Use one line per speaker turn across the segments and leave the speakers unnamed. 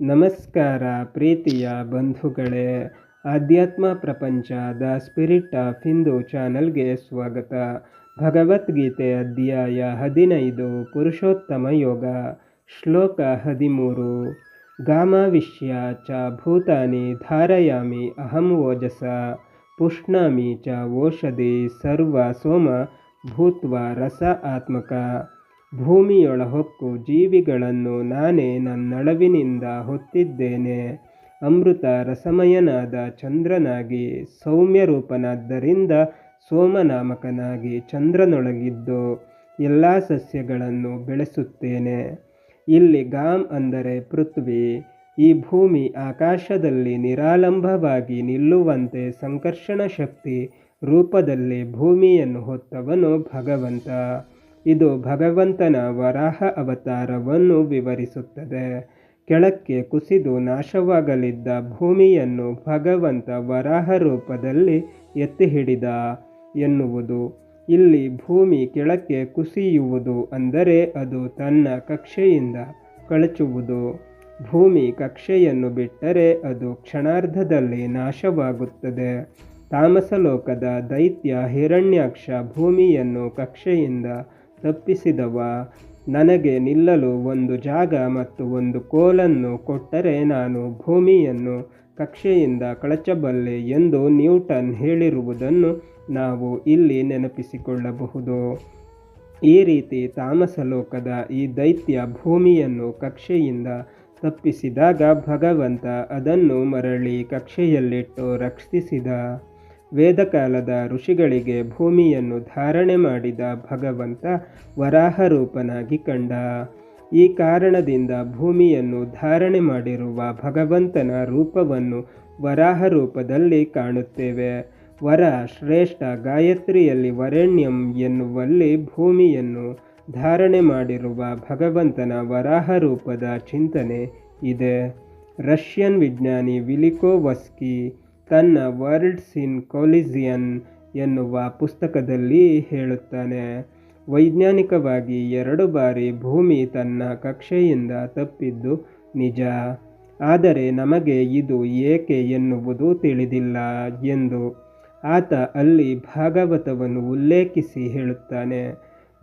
ನಮಸ್ಕಾರ ಪ್ರೀತಿಯ ಬಂಧುಗಳೇ, ಆಧ್ಯಾತ್ಮ ಪ್ರಪಂಚ ದ ಸ್ಪಿರಿಟ್ ಆಫ್ ಹಿಂದೂ ಚಾನಲ್ಗೆ ಸ್ವಾಗತ. ಭಗವದ್ಗೀತೆ ಅಧ್ಯಾಯ ಹದಿನೈದು, ಪುರುಷೋತ್ತಮ ಯೋಗ, ಶ್ಲೋಕ ಹದಿಮೂರು. ಗಾಮಾವಿಷ್ಯ ಚ ಭೂತಾನಿ ಧಾರಯಾಮಿ ಅಹಂ ಓಜಸ, ಪುಷ್ಣಾಮಿ ಚ ಓಷಧಿ ಸರ್ವ ಸೋಮ ಭೂತ್ವ ರಸ ಆತ್ಮಕ. ಭೂಮಿಯೊಳ ಹೊಕ್ಕು ಜೀವಿಗಳನ್ನು ನಾನೇ ನನ್ನಳವಿನಿಂದ ಹೊತ್ತಿದ್ದೇನೆ. ಅಮೃತ ರಸಮಯನಾದ ಚಂದ್ರನಾಗಿ ಸೌಮ್ಯರೂಪನಾದ್ದರಿಂದ ಸೋಮನಾಮಕನಾಗಿ ಚಂದ್ರನೊಳಗಿದ್ದು ಎಲ್ಲ ಸಸ್ಯಗಳನ್ನು ಬೆಳೆಸುತ್ತೇನೆ. ಇಲ್ಲಿ ಗಾಮ್ ಅಂದರೆ ಪೃಥ್ವಿ. ಈ ಭೂಮಿ ಆಕಾಶದಲ್ಲಿ ನಿರಾಲಂಬವಾಗಿ ನಿಲ್ಲುವಂತೆ ಸಂಕರ್ಷಣ ಶಕ್ತಿ ರೂಪದಲ್ಲಿ ಭೂಮಿಯನ್ನು ಹೊತ್ತವನು ಭಗವಂತ. ಇದು ಭಗವಂತನ ವರಾಹ ಅವತಾರವನ್ನು ವಿವರಿಸುತ್ತದೆ. ಕೆಳಕ್ಕೆ ಕುಸಿದು ನಾಶವಾಗಲಿದ್ದ ಭೂಮಿಯನ್ನು ಭಗವಂತ ವರಾಹ ರೂಪದಲ್ಲಿ ಎತ್ತಿಹಿಡಿದ ಎನ್ನುವುದು. ಇಲ್ಲಿ ಭೂಮಿ ಕೆಳಕ್ಕೆ ಕುಸಿಯುವುದು ಅಂದರೆ ಅದು ತನ್ನ ಕಕ್ಷೆಯಿಂದ ಕಳಚುವುದು. ಭೂಮಿ ಕಕ್ಷೆಯನ್ನು ಬಿಟ್ಟರೆ ಅದು ಕ್ಷಣಾರ್ಧದಲ್ಲಿ ನಾಶವಾಗುತ್ತದೆ. ತಾಮಸಲೋಕದ ದೈತ್ಯ ಹಿರಣ್ಯಾಕ್ಷ ಭೂಮಿಯನ್ನು ಕಕ್ಷೆಯಿಂದ ತಪ್ಪಿಸಿದವ. ನನಗೆ ನಿಲ್ಲಲು ಒಂದು ಜಾಗ ಮತ್ತು ಒಂದು ಕೋಲನ್ನು ಕೊಟ್ಟರೆ ನಾನು ಭೂಮಿಯನ್ನು ಕಕ್ಷೆಯಿಂದ ಕಳಚಬಲ್ಲೆ ಎಂದು ನ್ಯೂಟನ್ ಹೇಳಿರುವುದನ್ನು ನಾವು ಇಲ್ಲಿ ನೆನಪಿಸಿಕೊಳ್ಳಬಹುದು. ಈ ರೀತಿ ತಾಮಸ ಲೋಕದ ಈ ದೈತ್ಯ ಭೂಮಿಯನ್ನು ಕಕ್ಷೆಯಿಂದ ತಪ್ಪಿಸಿದಾಗ ಭಗವಂತ ಅದನ್ನು ಮರಳಿ ಕಕ್ಷೆಯಲ್ಲಿಟ್ಟು ರಕ್ಷಿಸಿದ. ವೇದಕಾಲದ ಋಷಿಗಳಿಗೆ ಭೂಮಿಯನ್ನು ಧಾರಣೆ ಮಾಡಿದ ಭಗವಂತ ವರಾಹ ರೂಪನಾಗಿ ಕಂಡ. ಈ ಕಾರಣದಿಂದ ಭೂಮಿಯನ್ನು ಧಾರಣೆ ಮಾಡಿರುವ ಭಗವಂತನ ರೂಪವನ್ನು ವರಾಹ ರೂಪದಲ್ಲಿ ಕಾಣುತ್ತೇವೆ. ವರ ಶ್ರೇಷ್ಠ ಗಾಯತ್ರಿಯಲ್ಲಿ ವರೆಣ್ಯಂ ಎನ್ನುವಲ್ಲಿ ಭೂಮಿಯನ್ನು ಧಾರಣೆ ಮಾಡಿರುವ ಭಗವಂತನ ವರಾಹ ರೂಪದ ಚಿಂತನೆ ಇದೆ. ರಷ್ಯನ್ ವಿಜ್ಞಾನಿ ವಿಲಿಕೋವಸ್ಕಿ ತನ್ನ ವರ್ಲ್ಡ್ಸ್ ಇನ್ ಕೊಲಿಸಿಯನ್ ಎನ್ನುವ ಪುಸ್ತಕದಲ್ಲಿ ಹೇಳುತ್ತಾನೆ. ವೈಜ್ಞಾನಿಕವಾಗಿ ಎರಡು ಬಾರಿ ಭೂಮಿ ತನ್ನ ಕಕ್ಷೆಯಿಂದ ತಪ್ಪಿದ್ದು ನಿಜ. ಆದರೆ ನಮಗೆ ಇದು ಏಕೆ ಎನ್ನುವುದು ತಿಳಿದಿಲ್ಲ ಎಂದು ಆತ ಅಲ್ಲಿ ಭಾಗವತವನ್ನು ಉಲ್ಲೇಖಿಸಿ ಹೇಳುತ್ತಾನೆ.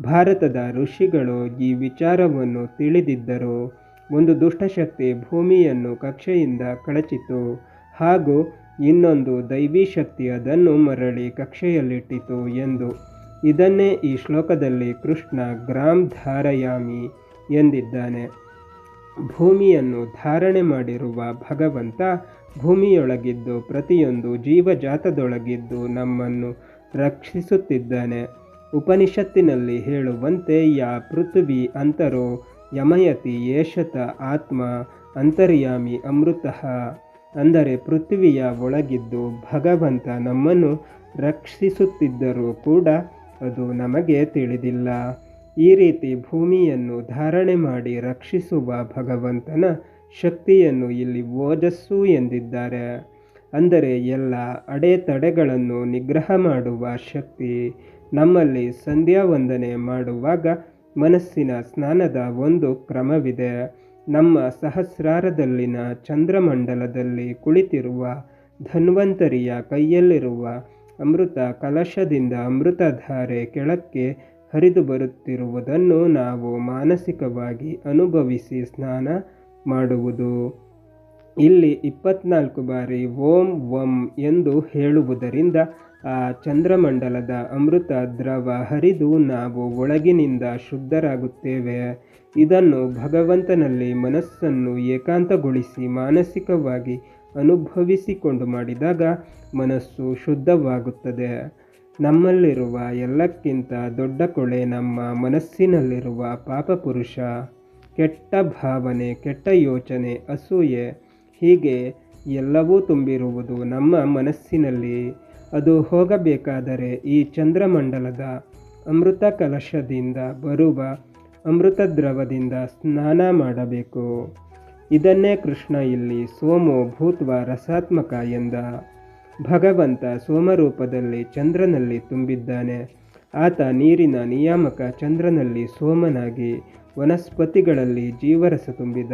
ಭಾರತದ ಋಷಿಗಳು ಈ ವಿಚಾರವನ್ನು ತಿಳಿದಿದ್ದರು. ಒಂದು ದುಷ್ಟಶಕ್ತಿ ಭೂಮಿಯನ್ನು ಕಕ್ಷೆಯಿಂದ ಕಳಚಿತು ಹಾಗೂ ಇನ್ನೊಂದು ದೈವಿ ಶಕ್ತಿ ಅದನ್ನು ಮರಳಿ ಕಕ್ಷೆಯಲ್ಲಿಟ್ಟಿತು ಎಂದು. ಇದನ್ನೇ ಈ ಶ್ಲೋಕದಲ್ಲಿ ಕೃಷ್ಣ ಗ್ರಾಮ್ ಧಾರಯಾಮಿ ಎಂದಿದ್ದಾನೆ. ಭೂಮಿಯನ್ನು ಧಾರಣೆ ಮಾಡಿರುವ ಭಗವಂತ ಭೂಮಿಯೊಳಗಿದ್ದು ಪ್ರತಿಯೊಂದು ಜೀವಜಾತದೊಳಗಿದ್ದು ನಮ್ಮನ್ನು ರಕ್ಷಿಸುತ್ತಿದ್ದಾನೆ. ಉಪನಿಷತ್ತಿನಲ್ಲಿ ಹೇಳುವಂತೆ, ಯಾ ಪೃಥ್ವಿ ಅಂತರೋ ಯಮಯತಿ ಯೇಷತ ಆತ್ಮ ಅಂತರ್ಯಾಮಿ ಅಮೃತಃ. ಅಂದರೆ ಪೃಥ್ವಿಯ ಒಳಗಿದ್ದು ಭಗವಂತ ನಮ್ಮನ್ನು ರಕ್ಷಿಸುತ್ತಿದ್ದರೂ ಕೂಡ ಅದು ನಮಗೆ ತಿಳಿದಿಲ್ಲ. ಈ ರೀತಿ ಭೂಮಿಯನ್ನು ಧಾರಣೆ ಮಾಡಿ ರಕ್ಷಿಸುವ ಭಗವಂತನ ಶಕ್ತಿಯನ್ನು ಇಲ್ಲಿ ಓಜಸ್ಸು ಎಂದಿದ್ದಾರೆ. ಅಂದರೆ ಎಲ್ಲ ಅಡೆತಡೆಗಳನ್ನು ನಿಗ್ರಹ ಮಾಡುವ ಶಕ್ತಿ ನಮ್ಮಲ್ಲಿ ಸಂಧ್ಯಾ ವಂದನೆ ಮಾಡುವಾಗ ಮನಸ್ಸಿನ ಸ್ನಾನದ ಒಂದು ಕ್ರಮವಿದೆ. ನಮ್ಮ ಸಹಸ್ರಾರದಲ್ಲಿನ ಚಂದ್ರಮಂಡಲದಲ್ಲಿ ಕುಳಿತಿರುವ ಧನ್ವಂತರಿಯ ಕೈಯಲ್ಲಿರುವ ಅಮೃತ ಕಲಶದಿಂದ ಅಮೃತಧಾರೆ ಕೆಳಕ್ಕೆ ಹರಿದು ಬರುತ್ತಿರುವುದನ್ನು ನಾವು ಮಾನಸಿಕವಾಗಿ ಅನುಭವಿಸಿ ಸ್ನಾನ ಮಾಡುವುದು. ಇಲ್ಲಿ ಇಪ್ಪತ್ನಾಲ್ಕು ಬಾರಿ ಓಂ ವಂ ಎಂದು ಹೇಳುವುದರಿಂದ ಆ ಚಂದ್ರಮಂಡಲದ ಅಮೃತ ದ್ರವ ಹರಿದು ನಾವು ಒಳಗಿನಿಂದ ಶುದ್ಧರಾಗುತ್ತೇವೆ. ಇದನ್ನು ಭಗವಂತನಲ್ಲಿ ಮನಸ್ಸನ್ನು ಏಕಾಂತಗೊಳಿಸಿ ಮಾನಸಿಕವಾಗಿ ಅನುಭವಿಸಿಕೊಂಡು ಮಾಡಿದಾಗ ಮನಸ್ಸು ಶುದ್ಧವಾಗುತ್ತದೆ. ನಮ್ಮಲ್ಲಿರುವ ಎಲ್ಲಕ್ಕಿಂತ ದೊಡ್ಡ ಕೊಳೆ ನಮ್ಮ ಮನಸ್ಸಿನಲ್ಲಿರುವ ಪಾಪಪುರುಷ ಕೆಟ್ಟ ಭಾವನೆ, ಕೆಟ್ಟ ಯೋಚನೆ, ಅಸೂಯೆ ಹೀಗೆ ಎಲ್ಲವೂ ತುಂಬಿರುವುದು ನಮ್ಮ ಮನಸ್ಸಿನಲ್ಲಿ. ಅದು ಹೋಗಬೇಕಾದರೆ ಈ ಚಂದ್ರಮಂಡಲದ ಅಮೃತ ಕಲಶದಿಂದ ಬರುವ ಅಮೃತ ದ್ರವದಿಂದ ಸ್ನಾನ ಮಾಡಬೇಕು. ಇದನ್ನೇ ಕೃಷ್ಣ ಇಲ್ಲಿ ಸೋಮೋ ಭೂತ್ವ ರಸಾತ್ಮಕ ಎಂದ. ಭಗವಂತ ಸೋಮರೂಪದಲ್ಲಿ ಚಂದ್ರನಲ್ಲಿ ತುಂಬಿದ್ದಾನೆ. ಆತ ನೀರಿನ ನಿಯಾಮಕ ಚಂದ್ರನಲ್ಲಿ ಸೋಮನಾಗಿ ವನಸ್ಪತಿಗಳಲ್ಲಿ ಜೀವರಸ ತುಂಬಿದ.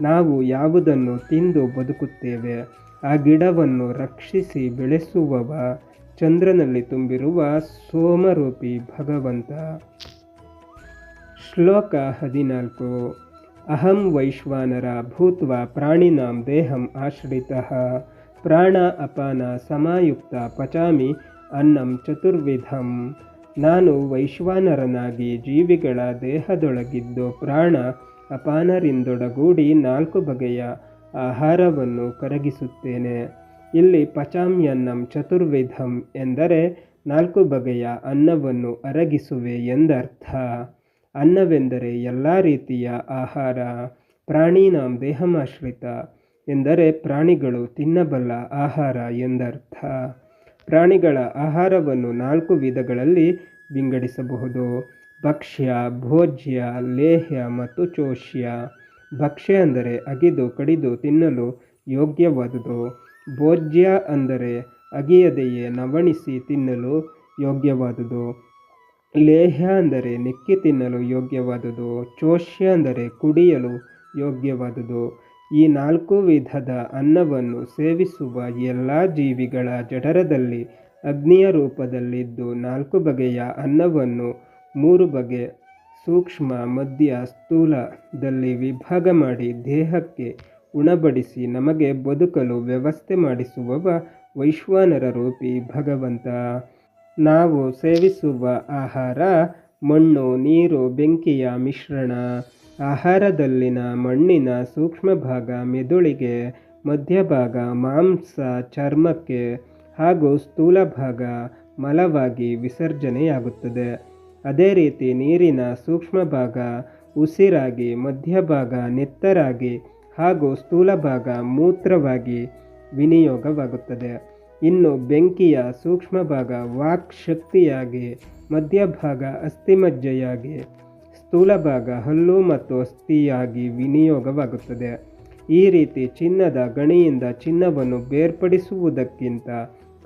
ನಾವು ಯಾವುದನ್ನು ತಿಂದು ಬದುಕುತ್ತೇವೆ, ಆ ಗಿಡವನ್ನು ರಕ್ಷಿಸಿ ಬೆಳೆಸುವವ ಚಂದ್ರನಲ್ಲಿ ತುಂಬಿರುವ ಸೋಮರೂಪಿ ಭಗವಂತ. ಶ್ಲೋಕ ಹದಿನಾಲ್ಕು. ಅಹಂ ವೈಶ್ವಾನರ ಭೂತ್ವ ಪ್ರಾಣಿನಾಂ ದೇಹಂ ಆಶ್ರಿತಃ. ಪ್ರಾಣ ಅಪಾನ ಸಮಾಯುಕ್ತ ಪಚಾಮಿ ಅನ್ನಂ ಚತುರ್ವಿಧಂ. ನಾನು ವೈಶ್ವಾನರನಾಗಿ ಜೀವಿಗಳ ದೇಹದೊಳಗಿದ್ದು ಪ್ರಾಣ ಅಪಾನರಿಂದೊಡಗೂಡಿ ನಾಲ್ಕು ಬಗೆಯ ಆಹಾರವನ್ನು ಕರಗಿಸುತ್ತೇನೆ. ಇಲ್ಲಿ ಪಚಾಮ್ಯನ್ನಂ ಚತುರ್ವಿಧಂ ಎಂದರೆ ನಾಲ್ಕು ಬಗೆಯ ಅನ್ನವನ್ನು ಅರಗಿಸುವೆ ಎಂದರ್ಥ. ಅನ್ನವೆಂದರೆ ಎಲ್ಲ ರೀತಿಯ ಆಹಾರ, ಪ್ರಾಣಿನಾಂ ದೇಹಮಾಶ್ರಿತ ಎಂದರೆ ಪ್ರಾಣಿಗಳು ತಿನ್ನಬಲ್ಲ ಆಹಾರ ಎಂದರ್ಥ. ಪ್ರಾಣಿಗಳ ಆಹಾರವನ್ನು ನಾಲ್ಕು ವಿಧಗಳಲ್ಲಿ ವಿಂಗಡಿಸಬಹುದು. ಭಕ್ಷ್ಯ, ಭೋಜ್ಯ, ಲೇಹ್ಯ ಮತ್ತು ಚೋಷ್ಯ. ಭಕ್ಷ್ಯ ಅಂದರೆ ಅಗಿದು, ಕಡಿದು, ತಿನ್ನಲು ಯೋಗ್ಯವಾದುದು. ಭೋಜ್ಯ ಅಂದರೆ ಅಗಿಯದೆಯೇ ನವಣಿಸಿ ತಿನ್ನಲು ಯೋಗ್ಯವಾದುದು. ಲೇಹ್ಯ ಅಂದರೆ ನೆಕ್ಕಿ ತಿನ್ನಲು ಯೋಗ್ಯವಾದುದು. ಚೋಷ್ಯ ಅಂದರೆ ಕುಡಿಯಲು ಯೋಗ್ಯವಾದುದು. ಈ ನಾಲ್ಕು ವಿಧದ ಅನ್ನವನ್ನು ಸೇವಿಸುವ ಎಲ್ಲ ಜೀವಿಗಳ ಜಠರದಲ್ಲಿ, ಅಗ್ನಿಯ ರೂಪದಲ್ಲಿದ್ದು ನಾಲ್ಕು ಬಗೆಯ ಅನ್ನವನ್ನು ಮೂರು ಬಗೆ ಸೂಕ್ಷ್ಮ ಮಧ್ಯ ಸ್ಥೂಲದಲ್ಲಿ ವಿಭಾಗ ಮಾಡಿ ದೇಹಕ್ಕೆ ಉಣಬಡಿಸಿ ನಮಗೆ ಬದುಕಲು ವ್ಯವಸ್ಥೆ ಮಾಡಿಸುವವ ವೈಶ್ವಾನರ ರೂಪಿ ಭಗವಂತ. ನಾವು ಸೇವಿಸುವ ಆಹಾರ, ಮಣ್ಣು, ನೀರು, ಬೆಂಕಿಯ ಮಿಶ್ರಣ. ಆಹಾರದಲ್ಲಿನ ಮಣ್ಣಿನ ಸೂಕ್ಷ್ಮ ಭಾಗ ಮೆದುಳಿಗೆ, ಮಧ್ಯಭಾಗ ಮಾಂಸ, ಚರ್ಮಕ್ಕೆ ಹಾಗೂ ಸ್ಥೂಲ ಭಾಗ ಮಲವಾಗಿ ವಿಸರ್ಜನೆಯಾಗುತ್ತದೆ. ಅದೇ ರೀತಿ ನೀರಿನ ಸೂಕ್ಷ್ಮ ಭಾಗ, ಉಸಿರಾಗಿ ಮಧ್ಯಭಾಗ ನೆತ್ತರಾಗಿ ಹಾಗೂ ಸ್ಥೂಲ ಭಾಗ ಮೂತ್ರವಾಗಿ ವಿನಿಯೋಗವಾಗುತ್ತದೆ. ಇನ್ನು ಬೆಂಕಿಯ ಸೂಕ್ಷ್ಮ ಭಾಗ ವಾಕ್ ಶಕ್ತಿಯಾಗಿ ಮಧ್ಯಭಾಗ ಅಸ್ಥಿಮಜ್ಜೆಯಾಗಿ, ಸ್ಥೂಲ ಭಾಗ ಹಲ್ಲು ಮತ್ತು ಅಸ್ಥಿಯಾಗಿ ವಿನಿಯೋಗವಾಗುತ್ತದೆ. ಈ ರೀತಿ ಚಿನ್ನದ ಗಣಿಯಿಂದ ಚಿನ್ನವನ್ನು ಬೇರ್ಪಡಿಸುವುದಕ್ಕಿಂತ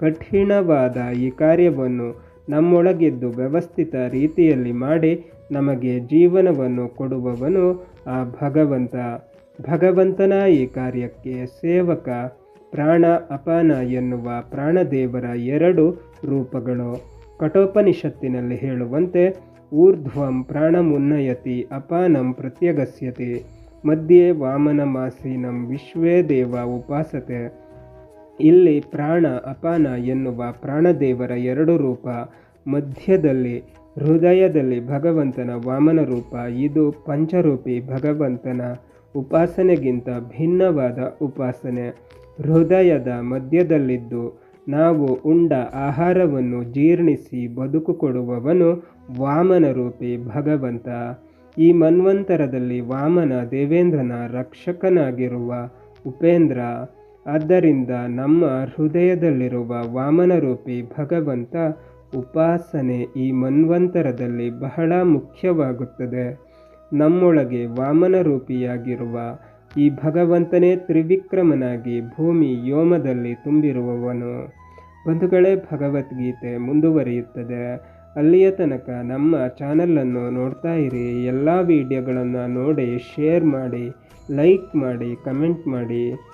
ಕಠಿಣವಾದ ಈ ಕಾರ್ಯವನ್ನು ನಮ್ಮೊಳಗಿದ್ದು ವ್ಯವಸ್ಥಿತ ರೀತಿಯಲ್ಲಿ ಮಾಡಿ ನಮಗೆ ಜೀವನವನ್ನು ಕೊಡುವವನು ಆ ಭಗವಂತ. ಭಗವಂತನ ಈ ಕಾರ್ಯಕ್ಕೆ ಸೇವಕ, ಪ್ರಾಣ ಅಪಾನ ಎನ್ನುವ ಪ್ರಾಣದೇವರ ಎರಡು ರೂಪಗಳು. ಕಠೋಪನಿಷತ್ತಿನಲ್ಲಿ ಹೇಳುವಂತೆ, ಊರ್ಧ್ವಂ ಪ್ರಾಣಮುನ್ನಯತಿ ಅಪಾನಂ ಪ್ರತ್ಯಗಸ್ಯತಿ. ಮಧ್ಯೆ ವಾಮನಮಾಸೀನಂ ವಿಶ್ವೇ ದೇವ ಉಪಾಸತೆ. ಇಲ್ಲಿ ಪ್ರಾಣ ಅಪಾನ ಎನ್ನುವ ಪ್ರಾಣದೇವರ ಎರಡು ರೂಪ, ಮಧ್ಯದಲ್ಲಿ, ಹೃದಯದಲ್ಲಿ ಭಗವಂತನ ವಾಮನ ರೂಪ, ಇದು ಪಂಚರೂಪಿ ಭಗವಂತನ ಉಪಾಸನೆಗಿಂತ ಭಿನ್ನವಾದ ಉಪಾಸನೆ. ಹೃದಯದ ಮಧ್ಯದಲ್ಲಿದ್ದು ನಾವು ಉಂಡ ಆಹಾರವನ್ನು ಜೀರ್ಣಿಸಿ ಬದುಕು ಕೊಡುವವನು ವಾಮನ ರೂಪಿ ಭಗವಂತ. ಈ ಮನ್ವಂತರದಲ್ಲಿ ವಾಮನ ದೇವೇಂದ್ರನ ರಕ್ಷಕನಾಗಿರುವ ಉಪೇಂದ್ರ. ಆದ್ದರಿಂದ ನಮ್ಮ ಹೃದಯದಲ್ಲಿರುವ ವಾಮನರೂಪಿ ಭಗವಂತ ಉಪಾಸನೆ ಈ ಮನ್ವಂತರದಲ್ಲಿ ಬಹಳ ಮುಖ್ಯವಾಗುತ್ತದೆ. ನಮ್ಮೊಳಗೆ ವಾಮನರೂಪಿಯಾಗಿರುವ ಈ ಭಗವಂತನೇ ತ್ರಿವಿಕ್ರಮನಾಗಿ ಭೂಮಿ ಯೋಮದಲ್ಲಿ ತುಂಬಿರುವವನು. ಬಂಧುಗಳೇ, ಭಗವದ್ಗೀತೆ ಮುಂದುವರಿಯುತ್ತದೆ. ಅಲ್ಲಿಯ ತನಕ ನಮ್ಮ ಚಾನಲನ್ನು ನೋಡ್ತಾ ಇರಿ. ಎಲ್ಲ ವಿಡಿಯೋಗಳನ್ನು ನೋಡಿ, ಶೇರ್ ಮಾಡಿ, ಲೈಕ್ ಮಾಡಿ, ಕಮೆಂಟ್ ಮಾಡಿ.